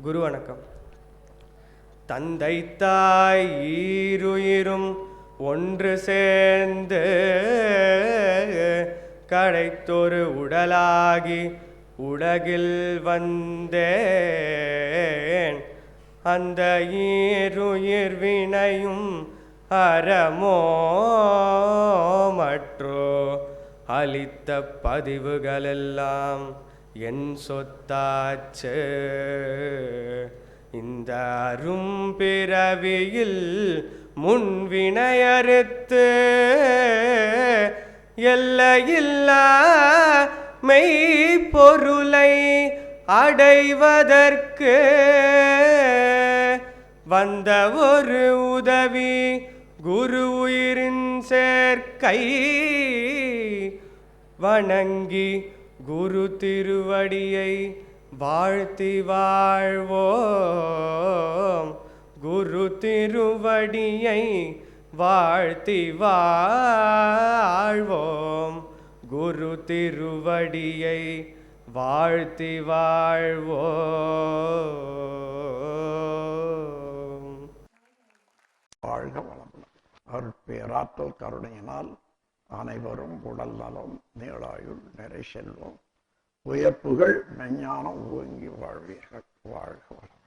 குரு வணக்கம். தந்தை தாய் ஈருயிரும் ஒன்று சேர்ந்து கடைத்தொரு உடலாகி உலகில் வந்தேன். அந்த ஈருயிர் வினையும் அறமோ மற்றோ அளித்த பதிவுகளெல்லாம் என் சொத்தாச்சு. இந்த அரும்பிறவியில் முன்வினையறுத்து எல்லையில்லா மெய் பொருளை அடைவதற்கு வந்த ஒரு உதவி குரு உயிரின் சேர்க்கை வணங்கி குரு திருவடியை வாழ்த்தி வாழ்வோம். குரு திருவடியை வாழ்த்தி வாழ்வோம். குரு திருவடியை வாழ்த்தி வாழ்வோம். வாழ்க வளமுடன். அருட்பேராற்றல் கருணையினால் அனைவரும் உடல் நலம் நீளாயுள் நிறை செல்வம் உயர்ப்புகள் மெஞ்ஞானம் ஓங்கி வாழ்வீர்கள். வாழ்க வளம்